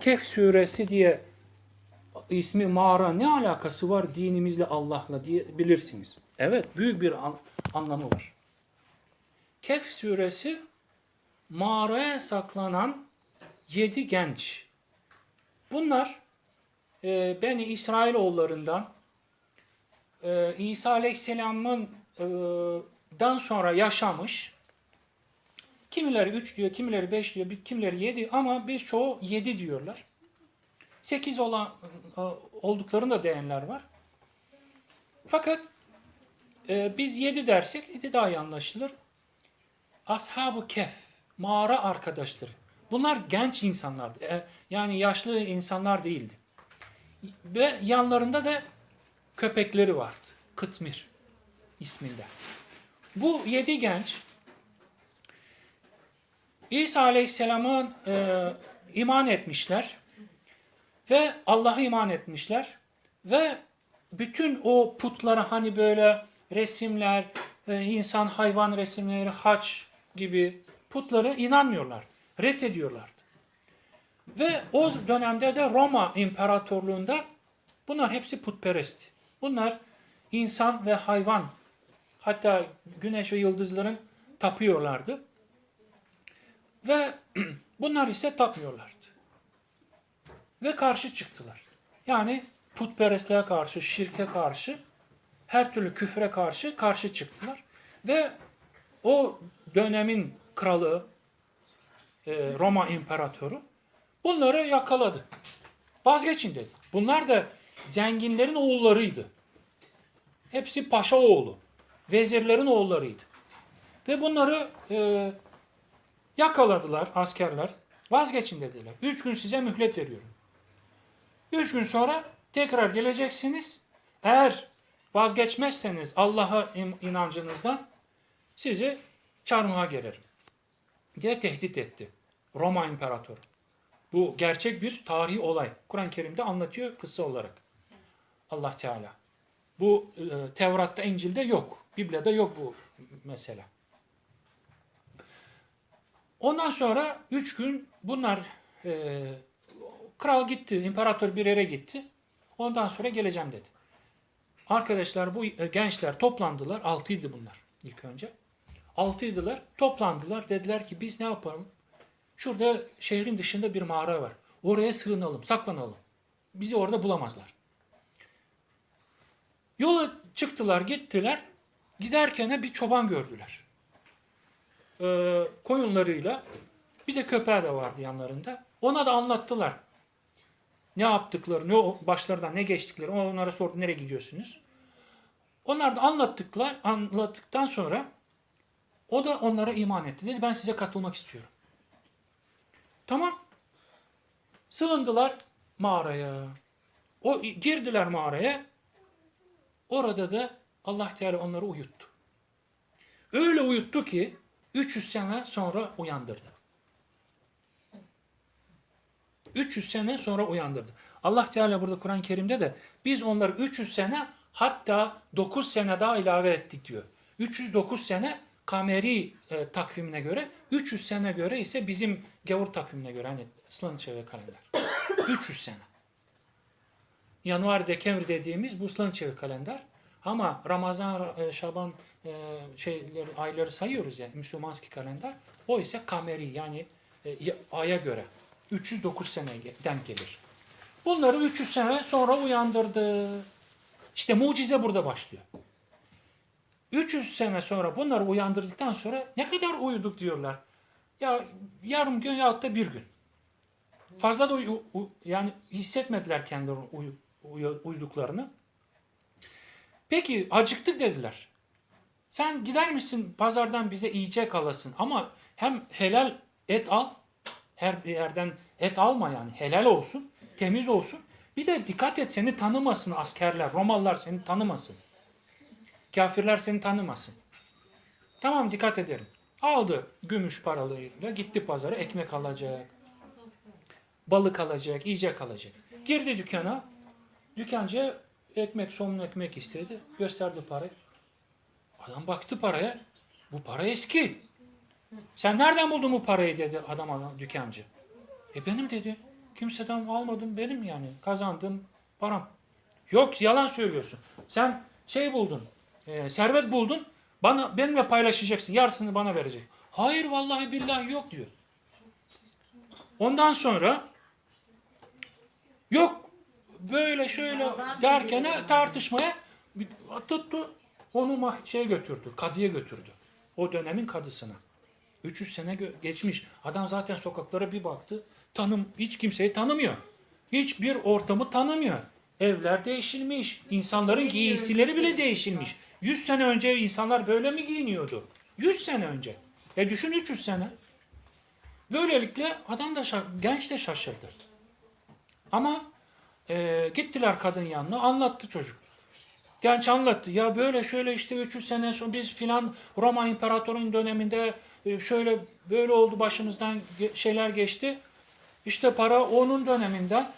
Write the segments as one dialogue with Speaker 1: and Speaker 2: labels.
Speaker 1: Kehf suresi diye ismi mağara ne alakası var dinimizle Allah'la diye bilirsiniz. Evet büyük bir an- anlamı var. Kehf suresi mağaraya saklanan yedi genç. Bunlar e, Beni İsrailoğullarından e, İsa Aleyhisselam'ın e, dan sonra yaşamış. Kimileri üç diyor, kimileri beş diyor, bir- kimileri yedi ama birçoğu yedi diyorlar. Sekiz olan e, olduklarında diyenler var. Fakat e, biz yedi dersek yedi daha iyi anlaşılır. Ashab-ı Kehf, mağara arkadaştır. Bunlar genç insanlardı. E, yani yaşlı insanlar değildi. Ve yanlarında da köpekleri vardı. Kıtmir isminde. Bu yedi genç İsa Aleyhisselam'a e, iman etmişler ve Allah'a iman etmişler ve bütün o putlara hani böyle resimler, e, insan hayvan resimleri, haç gibi putlara inanmıyorlar, reddediyorlardı. Ve o dönemde de Roma İmparatorluğunda bunlar hepsi putperestti. Bunlar insan ve hayvan hatta güneş ve yıldızların tapıyorlardı. Ve bunlar ise tapmıyorlardı. Ve karşı çıktılar. Yani putperestliğe karşı, şirke karşı, her türlü küfre karşı karşı çıktılar. Ve o dönemin kralı, e, Roma imparatoru bunları yakaladı. Vazgeçin dedi. Bunlar da zenginlerin oğullarıydı. Hepsi paşa oğlu. Vezirlerin oğullarıydı. Ve bunları e, yakaladılar askerler. Vazgeçin dediler. Üç gün size mühlet veriyorum. Üç gün sonra tekrar geleceksiniz. Eğer vazgeçmezseniz Allah'a inancınızdan sizi çarmıha gererim. diye tehdit etti. Roma İmparatoru. Bu gerçek bir tarihi olay. Kur'an-ı Kerim'de anlatıyor kısa olarak. Allah Teala. Bu e, Tevrat'ta, İncil'de yok. Bible'de yok bu mesele. Ondan sonra üç gün bunlar e, kral gitti, imparator bir yere gitti. Ondan sonra geleceğim dedi. Arkadaşlar bu e, gençler toplandılar. Altıydı bunlar ilk önce. Altıydılar. Toplandılar. Dediler ki biz ne yapalım? Şurada şehrin dışında bir mağara var. Oraya sığınalım, saklanalım. Bizi orada bulamazlar. Yola çıktılar, gittiler. Giderken bir çoban gördüler. Ee, koyunlarıyla bir de köpeği de vardı yanlarında. Ona da anlattılar. Ne yaptıklarını, o başlarından ne geçtikleri. Onlara sordu nereye gidiyorsunuz? Onlar da anlattıklar, anlattıktan sonra o da onlara iman etti. Dedi ben size katılmak istiyorum. Tamam. Sığındılar mağaraya. O girdiler mağaraya. Orada da Allah Teala onları uyuttu. Öyle uyuttu ki 300 sene sonra uyandırdı. 300 sene sonra uyandırdı. Allah Teala burada Kur'an-ı Kerim'de de biz onları 300 sene hatta 9 sene daha ilave ettik diyor. 309 sene kameri e, takvimine göre, 300 sene göre ise bizim gavur takvimine göre hani Islan çevre kalender. 300 sene. Yanuar, Dekember dediğimiz bu Islan çevre kalender. Ama Ramazan, e, Şaban e, şeyleri, ayları sayıyoruz ya Müslümanski kalender. O ise kameri yani e, ya- aya göre 309 sene denk gelir. Bunları 300 sene sonra uyandırdı. İşte mucize burada başlıyor. 300 sene sonra bunları uyandırdıktan sonra ne kadar uyuduk diyorlar. Ya yarım gün ya da bir gün. Fazla da uyu- u- yani hissetmediler kendileri uyu- uyu- uyuduklarını. Peki acıktık dediler. Sen gider misin pazardan bize yiyecek alasın ama hem helal et al, her bir yerden et alma yani helal olsun, temiz olsun. Bir de dikkat et seni tanımasın askerler, Romalılar seni tanımasın. Kafirler seni tanımasın. Tamam dikkat ederim. Aldı gümüş paralarıyla gitti pazara ekmek alacak. Balık alacak, yiyecek alacak. Girdi dükkana. Dükkancı ekmek, somun ekmek istedi. Gösterdi parayı. Adam baktı paraya. Bu para eski. Sen nereden buldun bu parayı dedi adam adam dükkancı. E benim dedi. Kimseden almadım benim yani. Kazandığım param. Yok yalan söylüyorsun. Sen şey buldun. e, servet buldun. Bana benimle paylaşacaksın. Yarısını bana verecek. Hayır vallahi billahi yok diyor. Ondan sonra yok böyle şöyle derken tartışmaya tuttu onu şeye götürdü. Kadıya götürdü. O dönemin kadısına. 300 sene geçmiş. Adam zaten sokaklara bir baktı. Tanım hiç kimseyi tanımıyor. Hiçbir ortamı tanımıyor. Evler değişilmiş. insanların giysileri bile değişilmiş. 100 sene önce insanlar böyle mi giyiniyordu? 100 sene önce. E düşün 300 sene. Böylelikle adam da genç de şaşırdı. Ama e, gittiler kadın yanına anlattı çocuk. Genç anlattı. Ya böyle şöyle işte 300 sene sonra biz filan Roma İmparatorun döneminde e, şöyle böyle oldu başımızdan şeyler geçti. İşte para onun döneminden.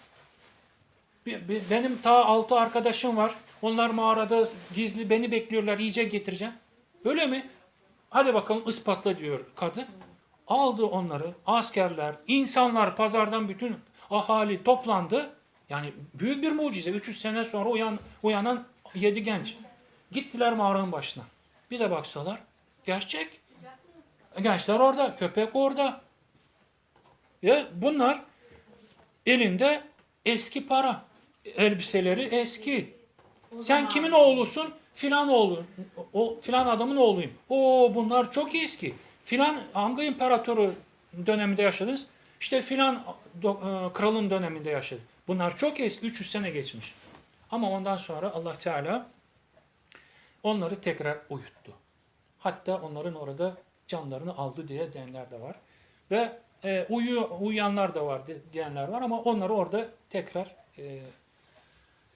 Speaker 1: Benim ta altı arkadaşım var. Onlar mağarada gizli beni bekliyorlar. Yiyecek getireceğim. Öyle mi? Hadi bakalım ispatla diyor kadı. Aldı onları. Askerler, insanlar pazardan bütün ahali toplandı. Yani büyük bir mucize. 300 sene sonra uyan, uyanan yedi genç. Gittiler mağaranın başına. Bir de baksalar gerçek. Gençler orada, köpek orada. Ya bunlar elinde eski para. Elbiseleri eski. Sen kimin oğlusun? Filan oğlu. O filan adamın oğluyum. O bunlar çok eski. Filan hangi imparatoru döneminde yaşadınız? İşte filan e, kralın döneminde yaşadı. Bunlar çok eski. 300 sene geçmiş. Ama ondan sonra Allah Teala onları tekrar uyuttu. Hatta onların orada canlarını aldı diye diyenler de var. Ve e, uyu, uyuyanlar da var di- diyenler var ama onları orada tekrar e,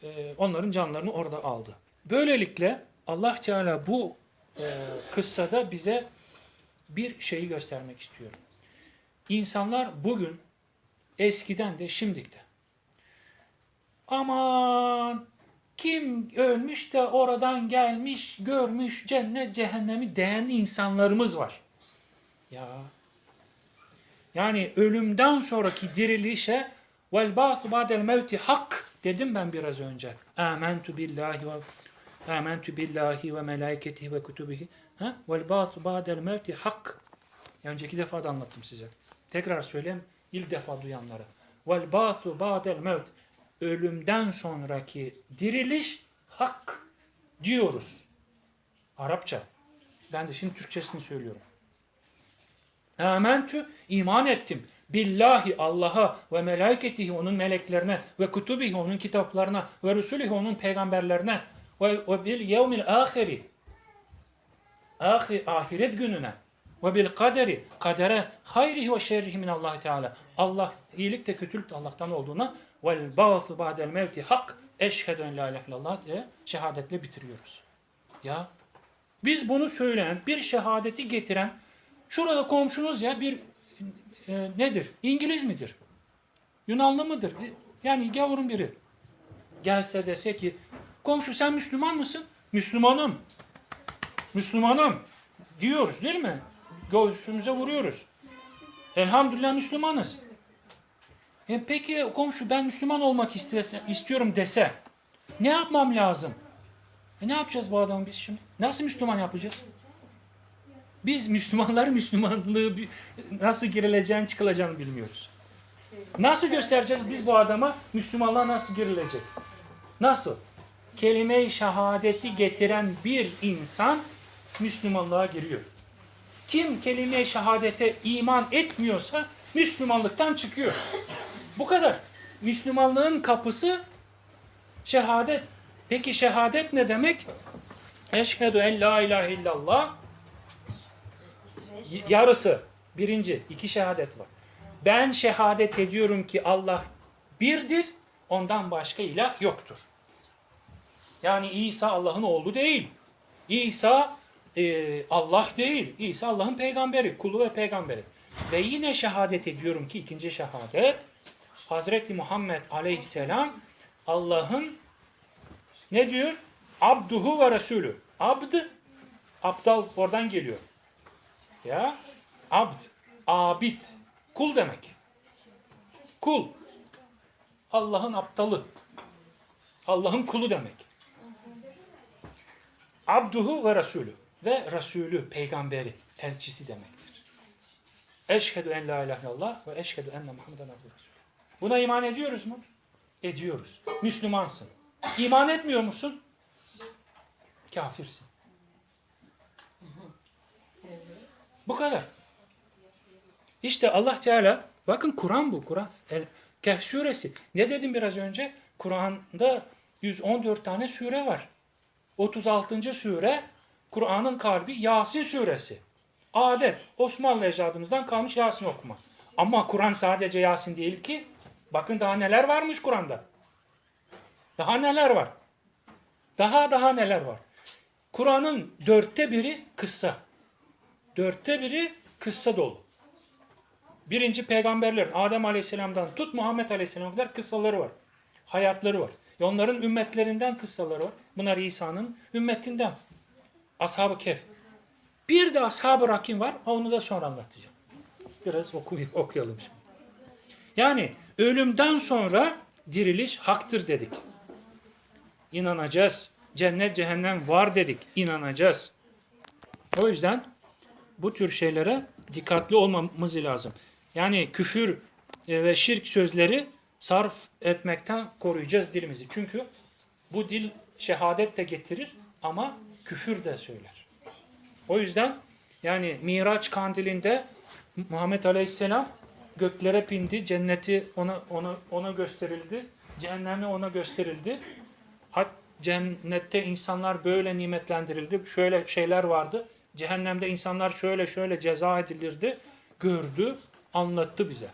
Speaker 1: e, onların canlarını orada aldı. Böylelikle Allah Teala bu e, kıssada bize bir şeyi göstermek istiyor. İnsanlar bugün eskiden de şimdikte aman kim ölmüş de oradan gelmiş görmüş cennet cehennemi diyen insanlarımız var. Ya yani ölümden sonraki dirilişe vel ba'su ba'del mevti hak dedim ben biraz önce. Amentu billahi ve amentu billahi ve melaiketihi ve kutubihi. Ha? Vel ba'su ba'del mevti hak. Yani önceki defa da anlattım size. Tekrar söyleyeyim ilk defa duyanlara. Vel ba'su ba'del mevt. Ölümden sonraki diriliş hak diyoruz. Arapça. Ben de şimdi Türkçesini söylüyorum. Amentü iman ettim. Billahi Allah'a ve melaiketihi onun meleklerine ve kutubihi onun kitaplarına ve rusulihi onun peygamberlerine ve, ve bil yevmil ahiri ahir, ahiret gününe ve bil kaderi kadere hayrihi ve şerrihi min Allah Teala Allah iyilik de kötülük de Allah'tan olduğuna vel ba'su ba'del mevti hak eşhedü en la ilahe illallah diye şehadetle bitiriyoruz. Ya biz bunu söyleyen, bir şehadeti getiren, şurada komşunuz ya bir e, nedir? İngiliz midir? Yunanlı mıdır? Yani gavurun biri. Gelse dese ki, komşu sen Müslüman mısın? Müslümanım. Müslümanım. Diyoruz değil mi? Göğsümüze vuruyoruz. Elhamdülillah Müslümanız. E peki komşu ben Müslüman olmak istese, istiyorum dese ne yapmam lazım? E ne yapacağız bu adamı biz şimdi? Nasıl Müslüman yapacağız? Biz Müslümanlar Müslümanlığı nasıl girileceğini çıkılacağını bilmiyoruz. Nasıl göstereceğiz biz bu adama Müslümanlığa nasıl girilecek? Nasıl? Kelime-i şehadeti getiren bir insan Müslümanlığa giriyor. Kim kelime-i şehadete iman etmiyorsa Müslümanlıktan çıkıyor. Bu kadar. Müslümanlığın kapısı şehadet. Peki şehadet ne demek? Eşhedü en la ilahe illallah. Yarısı. Birinci. iki şehadet var. Ben şehadet ediyorum ki Allah birdir. Ondan başka ilah yoktur. Yani İsa Allah'ın oğlu değil. İsa e, Allah değil. İsa Allah'ın peygamberi, kulu ve peygamberi. Ve yine şehadet ediyorum ki ikinci şehadet Hazreti Muhammed Aleyhisselam Allah'ın ne diyor? Abduhu ve Resulü. Abd, aptal oradan geliyor. Ya, abd, abid, kul demek. Kul. Allah'ın aptalı. Allah'ın kulu demek. Abduhu ve Resulü. Ve Resulü, peygamberi, elçisi demektir. Eşhedü en la ilahe illallah ve eşhedü enne Muhammeden Resulü. Buna iman ediyoruz mu? Ediyoruz. Müslümansın. İman etmiyor musun? Kafirsin. Bu kadar. İşte Allah Teala, bakın Kur'an bu Kur'an. Kehf suresi. Ne dedim biraz önce? Kur'an'da 114 tane sure var. 36. sure Kur'an'ın kalbi Yasin suresi. Adet. Osmanlı ecdadımızdan kalmış Yasin okuma. Ama Kur'an sadece Yasin değil ki. Bakın daha neler varmış Kur'an'da. Daha neler var. Daha daha neler var. Kur'an'ın dörtte biri kıssa. Dörtte biri kıssa dolu. Birinci peygamberlerin Adem Aleyhisselam'dan tut Muhammed Aleyhisselam'a kadar kıssaları var. Hayatları var. E onların ümmetlerinden kıssaları var. Bunlar İsa'nın ümmetinden. Ashab-ı Kehf. Bir de Ashab-ı Rakim var. Onu da sonra anlatacağım. Biraz oku- okuyalım şimdi. Yani ölümden sonra diriliş haktır dedik. İnanacağız. Cennet cehennem var dedik. İnanacağız. O yüzden bu tür şeylere dikkatli olmamız lazım. Yani küfür e, ve şirk sözleri sarf etmekten koruyacağız dilimizi. Çünkü bu dil şehadet de getirir ama küfür de söyler. O yüzden yani Miraç kandilinde Muhammed Aleyhisselam göklere bindi, cenneti ona ona ona gösterildi, cehennemi ona gösterildi. Hat cennette insanlar böyle nimetlendirildi. Şöyle şeyler vardı. Cehennemde insanlar şöyle şöyle ceza edilirdi. Gördü, anlattı bize.